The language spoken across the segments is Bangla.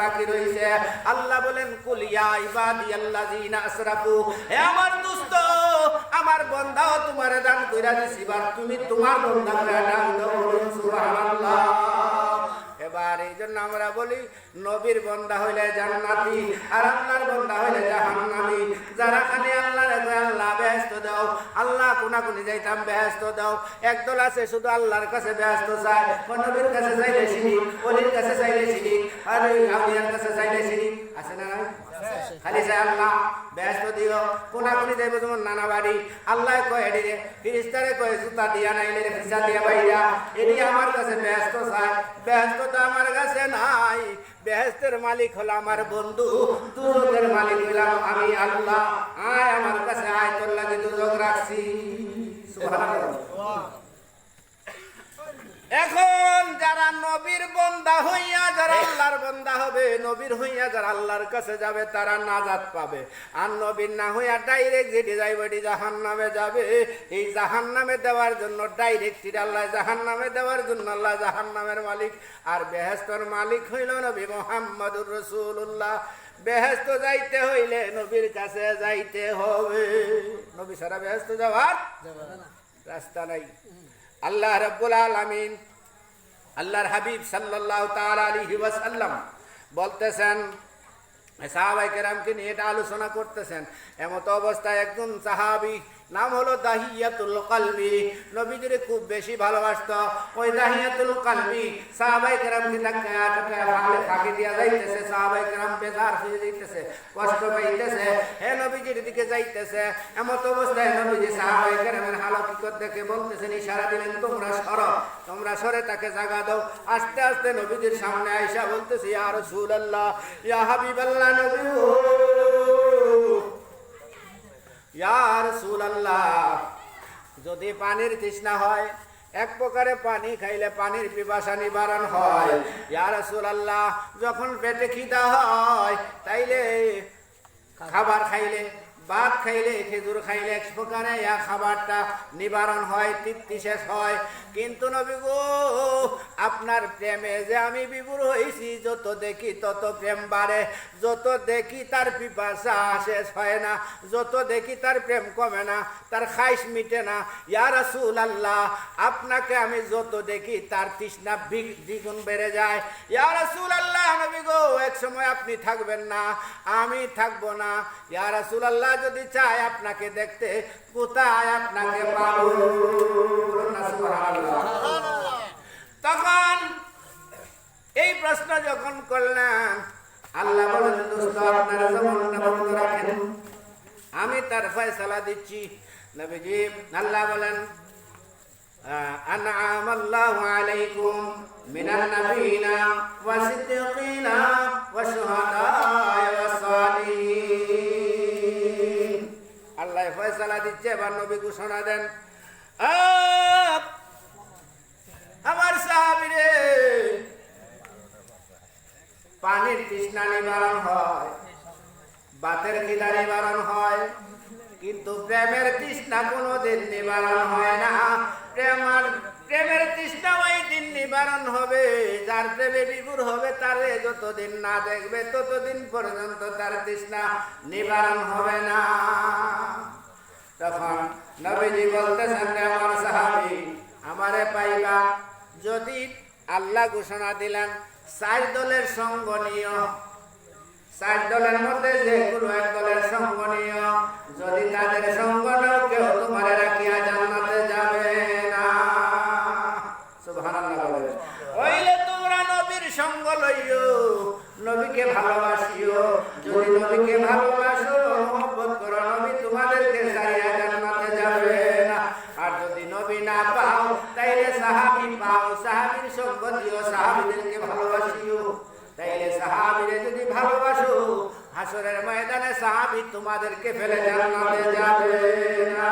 বাকি রয়েছে আল্লাহ বলেন, কুল ইয়া ইবাদিয়াল্লাযিনা আসরাফু, হে আমার দুস্ত, আমার বান্দাও তোমার দান কইরা দিছি তুমি তোমার বান্দাকে দান দাও জন্য আমরা বলি, নবীর বন্দা হইলে জান্নাতি আর আল্লাহর বন্দা হইলে জাহান্নামি। যারা খালি আল্লাহর আল্লাহ ব্যস্ত দাও, আল্লাহ কোনা কোনি যাইতাম ব্যস্ত দাও। একদল আছে শুধু আল্লাহর কাছে ব্যস্ত চায় নবীর কাছে চাইলে সিনি অলির কাছে চাইলে সিনি আর আউলিয়ার কাছে চাইলে সিনি আছে না? খালি চাই আল্লাহ ব্যস্ত দিও কোনা কোনি যাইব তোমার নানা বাড়ি। আল্লাহ কয় রে ফিরিস্তারে কয় জুতা দিয়া নাইলে রে ফিসা দিয়া বাইরা। এডি আমার কাছে ব্যস্ত চাই ব্যস্ত তো আমার কাছে নাই। বেহেস্তের মালিক হলো আমার বন্ধু। দুজকের মালিক হলাম আমি আল্লাহ। আয় আমার কাছে আয় তোর লাগে দুজক রাখছি। এখন নবীর বন্দা হইয়া যারা আল্লাহর বন্দা হবে, নবীর হইয়া যারা আল্লাহর কাছে যাবে, তারা নাজাত পাবে। আর নবীর না হইয়া ডাইরেক্ট যেটি যাইবে, এটি জাহান নামে যাবে। এই জাহান নামে দেওয়ার জন্য ডাইরেক্ট আল্লাহ জাহান নামে দেওয়ার জন্য আল্লাহ জাহান নামের মালিক। আর বেহেস্তর মালিক হইল নবী মোহাম্মদুর রসুল্লাহ বেহেস্ত যাইতে হইলে নবীর কাছে যাইতে হবে। নবী সারা বেহেস্ত যাওয়ার রাস্তা নাই। আল্লাহ রব্বুল আলামিন আল্লাহর হাবিব সাল্লাহ আলী আলাইহি ওয়াসাল্লাম বলতেছেন সাহাবাই কেরামকে নিয়ে এটা আলোচনা করতেছেন। এমত অবস্থায় একজন সাহাবি নাম হলো দাহিয়াতুল কালবি। নবীজির খুব বেশি ভালোবাসত। ওই দাহিয়াতুল কালবি সাহাবাই আটকে ফাঁকে ফাঁকি দিয়া যাইতেছে। সাহাবাই কেরাম বেজার হয়ে যাইতেছে, কষ্ট পাইতেছে। হে নবীজির দিকে যাইতেছে। এমত অবস্থায় নবীজি সাহাবাই কেরামের হালকিকত দেখে বলতেছেন, ইশারা দিলেন, তোমরা সর, তোমরা সরে তাকে জাগা দাও। আস্তে আস্তে নবীজির সামনে আইসা বলতেছে, ইয়া রাসূলুল্লাহ, ইয়া হাবিবাল্লাহ নবী। যদি পানির তৃষ্ণা হয়, এক প্রকারে পানি খাইলে পানির পিপাসা নিবারণ হয়। ইয়ার আল্লাহ যখন পেটে খিদা হয়, তাইলে খাবার খাইলে ভাত খাইলে খেজুর খাইলে এক প্রকারে ইয়া খাবারটা নিবারণ হয়, তৃপ্তি শেষ হয়। কিন্তু নবী গো, আপনার প্রেমে যে আমি বিভোর হয়েছি যত দেখি তত প্রেম বাড়ে, যত দেখি তার পিপাসা শেষ হয় না, যত দেখি তার প্রেম কমে না, তার খাইশ মিটে না। ইয়া রাসূল আল্লাহ আপনাকে আমি যত দেখি তার তৃষ্ণা দ্বিগুণ বেড়ে যায়। ইয়া রাসূল আল্লাহ নবী গো, এক সময় আপনি থাকবেন না, আমি থাকব না। ইয়া রাসূল আল্লাহ যদি চায় আপনাকে দেখতে কোথায় আপনাকে পাবো বলুন না সুবহানাল্লাহ। তখন এই প্রশ্ন যখন করলেন আল্লাহ বলেন দোস্ত আপনারা জমানটা বন্ধ রাখেন আমি তার ফয়সালা দিচ্ছি নবীজি আল্লাহ বলেন أنعم الله عليكم من النبيين والصديقين والشهداء والصالحين ফয়সালা দিচ্ছে, এবার নবী ঘোষণা দেন আমার সাহাবিরে, পানির তৃষ্ণা নিবারণ হয়, বাতের খিদা নিবারণ হয়, কিন্তু প্রেমের তৃষ্ণা কোনোদিন নিবারণ হয় না। প্রেমার প্রেমের তৃষ্ণা ওই দিন নিবারণ হবে, যার প্রেমে বিভুর হবে তারে যতদিন না দেখবে, ততদিন পর্যন্ত তার তৃষ্ণা নিবারণ হবে না। তখন নবীজি বলতেছেন আমার সাহাবি, আমারে পাইবা যদি আল্লাহ ঘোষণা দিলেন, চার দলের সঙ্গ নিয় চার দলের মধ্যে যে কোনো এক দলের সঙ্গ যদি তাদের সঙ্গ নাও, কেউ তোমার রাখিয়া জান্নাতে যাবে না। ওইলে তোমরা নবীর সঙ্গ লইও, নবীকে ভালোবাসিও। যদি নবীকে ভালোবাসো হাসরের ময়দানে সাহাবি তোমাদেরকে ফেলে জান্নাতে যাবে না।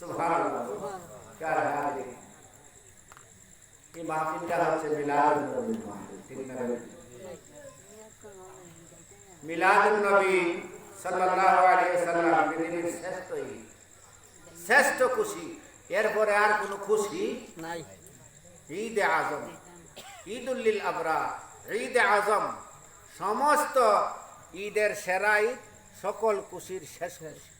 সুবহানাল্লাহ। কার হাতে এই মাহফিলটা হচ্ছে মিলাদ নবীর মাহফিল ঠিক না ভাই? মিলাদুন নবী সাল্লাল্লাহু আলাইহি ওয়াসাল্লাম পৃথিবীর শ্রেষ্ঠ ঈদ শ্রেষ্ঠ খুশি এরপরে আর কোনো খুশি নাই। ঈদ আজম ঈদুল্লিল আবরা ঈদ আজম। সমস্ত ঈদের সেরা ঈদ সকল খুশির শেষ খুশি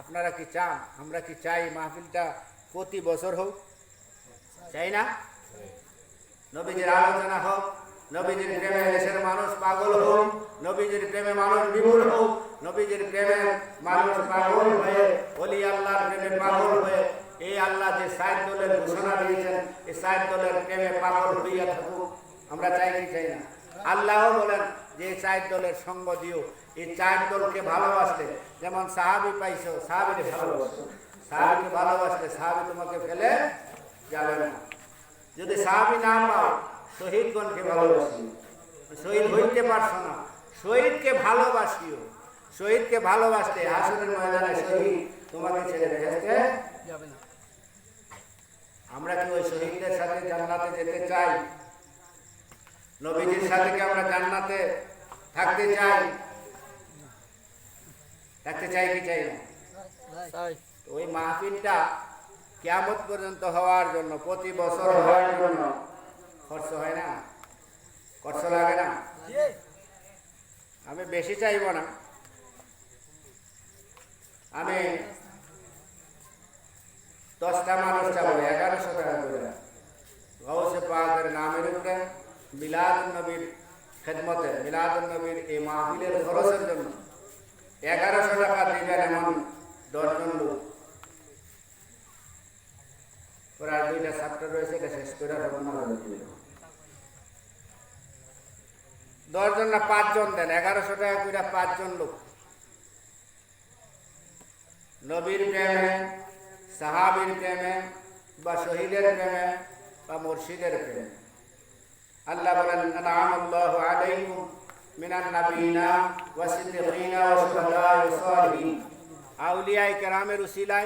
আপনারা কি চান? আমরা কি চাই মাহফিলটা প্রতি বছর হোক? চাই না? নবীজির আলোচনা হোক নবীজির প্রেমে দেশের মানুষ পাগল হোক নবীজির প্রেমে মানুষ বিমূল হোক নবীজির প্রেমে মানুষ পাগল হয়ে অলি আল্লাহর প্রেমে পাগল হয়ে, এই আল্লাহ যে সাইদ দলের ঘোষণা দিয়েছেন, এই সাইদ দলের প্রেমে পাগল হইয়া থাকুক। আমরা চাই কি চাই না? আল্লাহ বলেন যে চার দলের সঙ্গ দিও। এই চার দলকে ভালোবাসলে, যেমন সাহাবি পাইছো, সাহাবিকে ভালোবাসো। সাহাবিকে ভালোবাসলে সাহাবি তোমাকে ফেলে যাবে না। যদি সাহাবি না পাও, শহীদগণকে ভালোবাসি। শহীদ হইতে পারছ না। শহীদকে ভালোবাসিও। শহীদকে ভালোবাসতে হাসনের ময়দানে শহীদ তোমাকে ছেড়ে ভেসতে যাবে না। আমরা কি ওই শহীদদের সাথে জান্নাতে যেতে চাই? নবীজির সাথে কি আমরা জান্নাতে থাকতে চাই? থাকতে চাই কি চাই না? ওই মাহফিলটা কিয়ামত পর্যন্ত হওয়ার জন্য প্রতি বছর হওয়ার জন্য খরচ হয় না? খরচ লাগে না? আমি বেশি চাইব না। আমি দশটা মানুষ চাবো এগারোশো টাকা করে গৌসে পাকের নামের উপরে মিলাদ নবীর খেদমতে মিলাদ নবীর এই মাহফিলের খরচের জন্য এগারোশো টাকা দিবেন এমন দশজন লোক। ওরা দুইটা ছাত্র রয়েছে, এটা শেষ করে হয়ে দশজন না পাঁচজন দেন, এগারোশো টাকা করে পাঁচজন লোক। নবীর প্রেমে, সাহাবীর প্রেমে, বা শহীদের প্রেমে, বা মুর্শিদের প্রেমে। আল্লাহ বলেন আনআম আল্লাহু আলাইকুম মিনান নাবিয়িনা ওয়াস সিদ্দিকিনা ওয়াস শুহাদা ওয়াস সালিহিন আউলিয়ায়ে কেরামের উসিলায়